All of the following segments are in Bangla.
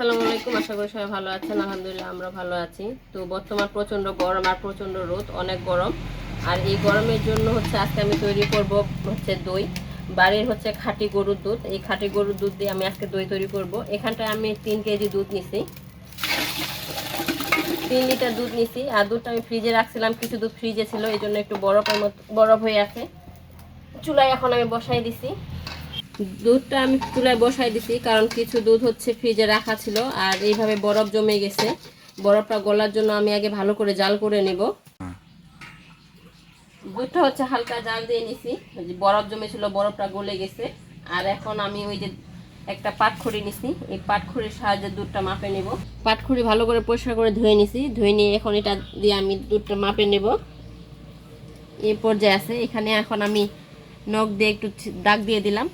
আসসালামু আলাইকুম, আশা করি সবাই ভালো আছেন। আলহামদুলিল্লাহ, আমরা ভালো আছি। তো বর্তমান প্রচণ্ড গরম আর প্রচণ্ড রোদ, অনেক গরম। আর এই গরমের জন্য হচ্ছে আজকে আমি তৈরি করব হচ্ছে দই। বাড়ির হচ্ছে খাঁটি গরুর দুধ। এই খাঁটি গরুর দুধ দিয়ে আমি আজকে দই তৈরি করব। এখানটায় আমি তিন কেজি দুধ নিছি। তিন লিটার দুধ নিছি। আর দুধটা আমি ফ্রিজে রাখছিলাম। কিছু দুধ ফ্রিজে ছিল, এই জন্য একটু বরফের মতো বরফ হয়ে আছে। চুলায় এখন আমি বসাই দিছি। দুধটা আমি চুলায় বসাই দিছি, কারণ কিছু দুধ হচ্ছে ফ্রিজে রাখা ছিল আর এইভাবে বরফ জমে গেছে। বরফটা গলার জন্য আমি আগে ভালো করে জাল করে নিব। দুধটা হচ্ছে হালকা জাল দিয়ে নিছি বরফ জমেছিল, বরফটা গলে গেছে। আর এখন আমি ওই যে একটা পাটখড়ি নিছি, এই পাটখড়ির সাহায্যে দুধটা মাপে নিব। পাটখড়ি ভালো করে পরিষ্কার করে ধুয়ে নিছি, ধুয়ে নিয়ে এখন এটা দিয়ে আমি দুধটা মাপে নেব। এই পর্যায়ে আছে, এখানে এখন আমি নখ দিয়ে একটু দাগ দিয়ে দিলাম।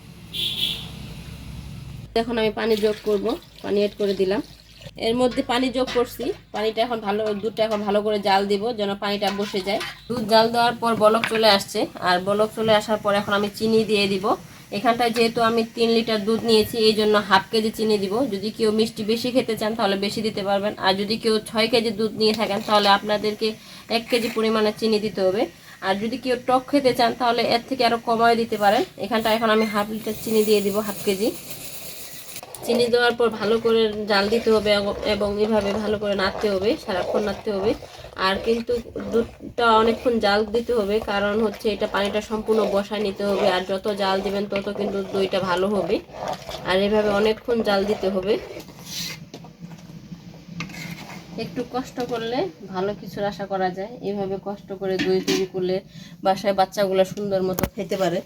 এখন আমি পানি যোগ করব, পানি এড করে দিলাম। এর মধ্যে পানি যোগ করছি, পানিটা এখন ভালো, দুধটা এখন ভালো করে জাল দিব যেন পানিটা বসে যায়। দুধ জাল দেওয়ার পর বলক চলে আসছে, আর বলক চলে আসার পর এখন আমি চিনি দিয়ে দিব। এখানটায় যেহেতু আমি তিন লিটার দুধ নিয়েছি, এই জন্য হাফ কেজি চিনি দিব। যদি কেউ মিষ্টি বেশি খেতে চান তাহলে বেশি দিতে পারবেন, আর যদি কেউ ছয় কেজি দুধ নিয়ে থাকেন তাহলে আপনাদেরকে এক কেজি পরিমাণে চিনি দিতে হবে। আর যদি কেউ টক খেতে চান তাহলে এর থেকে আরও কমায় দিতে পারেন। এখানটা এখন আমি হাফ লিটার চিনি দিয়ে দিব, হাফ কেজি। চিনি দেওয়ার পর ভালো করে জাল দিতে হবে এবং- এভাবে ভালো করে নাড়তে হবে, সারাক্ষণ নাড়তে হবে। আর কিন্তু দুধটা অনেকক্ষণ জাল দিতে হবে, কারণ হচ্ছে এটা পানিটা সম্পূর্ণ বসায় নিতে হবে, আর যত জাল দিবেন তত কিন্তু দইটা ভালো হবে। আর এভাবে অনেকক্ষণ জাল দিতে হবে। একটু কষ্ট করলে ভালো কিছুর আশা করা যায়। এভাবে কষ্ট করে দই তৈরি করলে বাসায় বাচ্চাগুলো সুন্দর মতো খেতে পারে।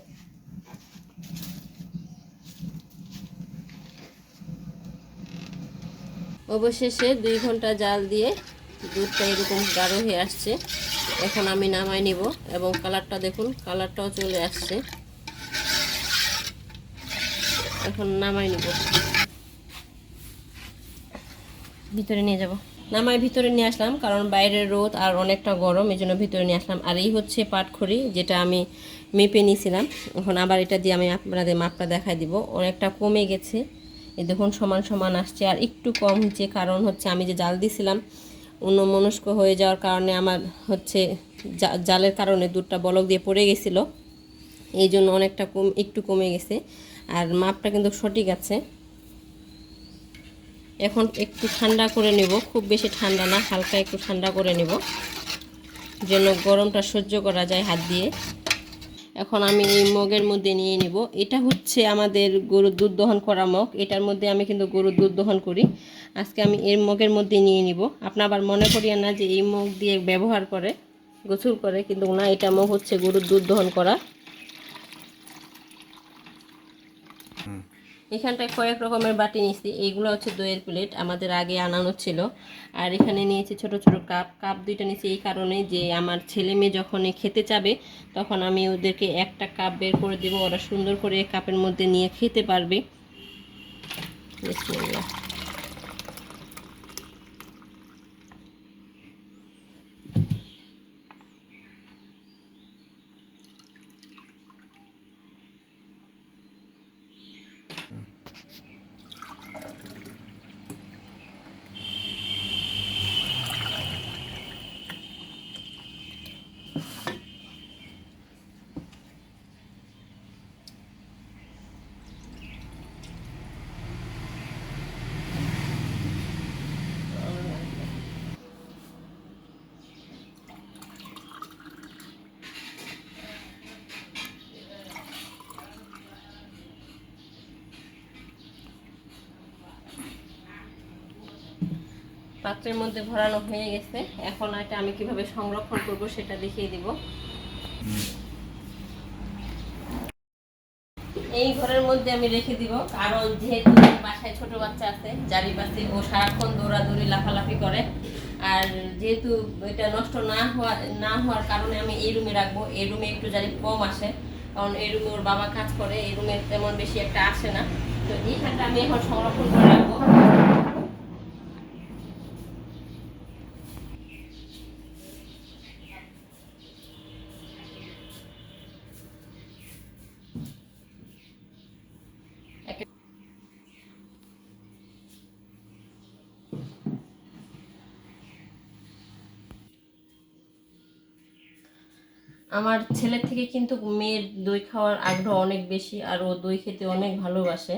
অবশেষে দুই ঘণ্টা জাল দিয়ে দুধটা এরকম গাঢ় হয়ে আসছে। এখন আমি নামাই নিব এবং কালারটা দেখুন, কালারটাও চলে আসছে। এখন নামাই নিব। ভিতরে নিয়ে যাব। নামাই ভিতরে নিয়ে আসলাম কারণ বাইরের রোদ আর অনেকটা গরম এই জন্য ভিতরে নিয়ে আসলাম। আর এই হচ্ছে পাটখড়ি, যেটা আমি মেপে নিয়েছিলাম এখন আবার এটা দিয়ে আমি আপনাদের মাপটা দেখাই দিব। অনেকটা কমে গেছে। এই দেখুন, সমান সমান আসছে। আর একটু কম হচ্ছে, কারণ হচ্ছে আমি যে জাল দিছিলাম, অন্যমনস্ক হয়ে যাওয়ার কারণে আমার হচ্ছে জালের কারণে দুধটা বলক দিয়ে পড়ে গেছিল। এই জন্য অনেকটা কম, একটু কমে গেছে। আর মাপটা কিন্তু সঠিক আছে। এখন একটু ঠান্ডা করে নেব, খুব বেশি ঠান্ডা না, হালকা একটু ঠান্ডা করে নেব। যেন গরমটা সহ্য করা যায় হাত দিয়ে। এখন আমি এই মগের মধ্যে নিয়ে নিব। এটা হচ্ছে আমাদের গরুর দুধ দহন করা মগ। এটার মধ্যে আমি কিন্তু গরুর দুধ দহন করি। আজকে আমি এর মগের মধ্যে নিয়ে নিব। আপনার আবার মনে করিয়া না যে এই মগ দিয়ে ব্যবহার করে, গোসল করে, কিন্তু না, এটা মগ হচ্ছে গরুর দুধ দহন করা। এখানটায় কয়েক রকমের বাটি নিয়েছি। এইগুলো হচ্ছে দইয়ের প্লেট, আমাদের আগে আনানো ছিল। আর এখানে নিয়েছি ছোট ছোট কাপ। কাপ দুইটা নিয়েছি এই কারণে যে আমার ছেলে মেয়ে যখন খেতে চাবে, তখন আমি ওদেরকে একটা কাপ বের করে দেবো। ওরা সুন্দর করে কাপের মধ্যে নিয়ে খেতে পারবে। বিসমিল্লাহ। পাত্রের মধ্যে ভরানো হয়ে গেছে। এখন এটা আমি কীভাবে সংরক্ষণ করব সেটা দেখিয়ে দিব। এই ঘরের মধ্যে আমি রেখে দিব। কারণ যেহেতু বাসায় ছোট বাচ্চা আছে যারই পাশে ও সারাক্ষণ দৌড়াদৌড়ি লাফালাফি করে। আর যেহেতু এটা নষ্ট না হওয়া, না হওয়ার কারণে আমি এই রুমে রাখব। এই রুমে একটু জানি কম আসে। কারণ এই রুমে ওর বাবা কাজ করে, এই রুমে তেমন বেশি একটা আসে না। তো এইখানটা আমি এখন সংরক্ষণ করে রাখব। আমার ছেলের থেকে কিন্তু মেয়ের দই খাওয়ার আগ্রহ অনেক বেশি আর ও দই খেতে অনেক ভালোবাসে।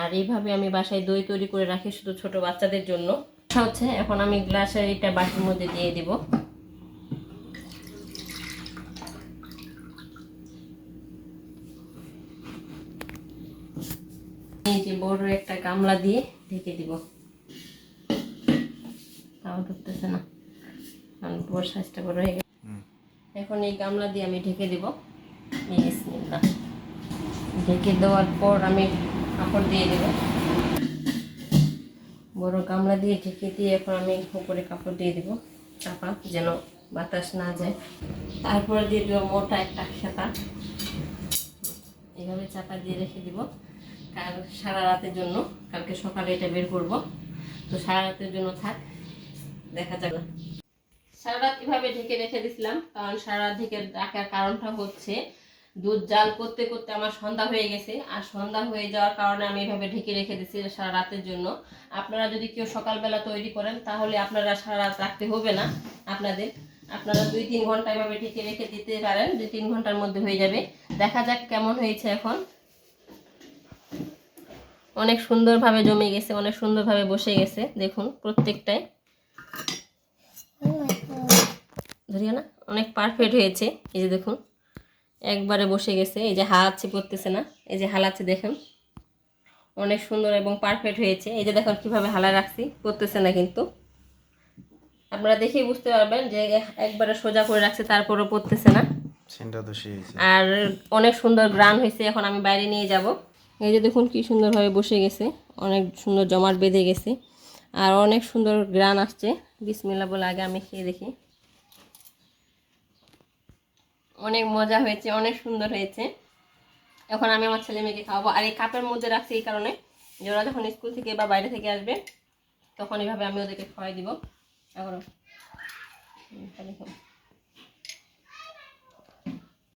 আর এইভাবে আমি বাসায় দই তৈরি করে রাখি শুধু ছোট বাচ্চাদের জন্য। আচ্ছা হচ্ছে এখন আমি গ্লাসের এটা বাটির মধ্যে দিয়ে দিব। বড় একটা গামলা দিয়ে ঢেকে দিব। তাও ঢুকতেছে না। বড় সাইজটা বড় হয়ে গেছে। এখন এই গামলা দিয়ে আমি ঢেকে দিব। ঢেকে দেওয়ার পর আমি কাপড় দিয়ে দেব। বড় গামলা দিয়ে ঢেকে দিয়ে এখন আমি উপরে কাপড় দিয়ে দেব। চাপা যেন বাতাস না যায়। তারপরে দিয়ে দেবো মোটা একটা খেতা এভাবে চাপা দিয়ে রেখে দিব। কাল সারা রাতের জন্য। কালকে সকালে এটা বের করব। তো সারা রাতের জন্য থাক। দেখা যাবে সারা রাত এভাবে ঢেকে রেখে দিছিলাম, কারণ সারা রাত ঢেকে রাখার কারণটা হচ্ছে দুধ জাল করতে করতে আমার সন্ধ্যা হয়ে গেছে, আর সন্ধ্যা হয়ে যাওয়ার কারণে আমি এভাবে ঢেকে রেখে দিচ্ছি সারা রাতের জন্য। আপনারা যদি কেউ সকালবেলা তৈরি করেন, তাহলে আপনারা সারা রাত রাখতে হবে না আপনাদের। আপনারা দুই তিন ঘণ্টা এভাবে ঢেকে রেখে দিতে পারেন, দুই তিন ঘণ্টার মধ্যে হয়ে যাবে। দেখা যাক কেমন হয়েছে এখন। অনেক সুন্দরভাবে জমে গেছে, অনেক সুন্দরভাবে বসে গেছে, দেখুন প্রত্যেকটাই ধরিও না অনেক পারফেক্ট হয়েছে। এই যে দেখুন একবারে বসে গেছে। এই যে হালাচ্ছে পড়তেছে না। এই যে হালাচ্ছে দেখুন। অনেক সুন্দর এবং পারফেক্ট হয়েছে। এই যে দেখুন কীভাবে হালা রাখছি পড়তেছে না কিন্তু। আপনারা দেখেই বুঝতে পারবেন যে একবারে সোজা করে রাখছে তারপরও পড়তেছে না। আর অনেক সুন্দর গ্রান হয়েছে এখন আমি বাইরে নিয়ে যাব। এই যে দেখুন কি সুন্দরভাবে বসে গেছে। অনেক সুন্দর জমাট বেঁধে গেছে। আর অনেক সুন্দর গ্রান আসছে। বিসমিল্লা বলে আগে আমি খেয়ে দেখি। অনেক মজা হয়েছে, অনেক সুন্দর হয়েছে। এখন আমি আমার ছেলে মেয়েকে খাওয়াবো। আর এই কাপের মধ্যে রাখছি এই কারণে যে ওরা যখন স্কুল থেকে বা বাইরে থেকে আসবে, তখন এভাবে আমি ওদেরকে খাওয়াই দিব। এখন।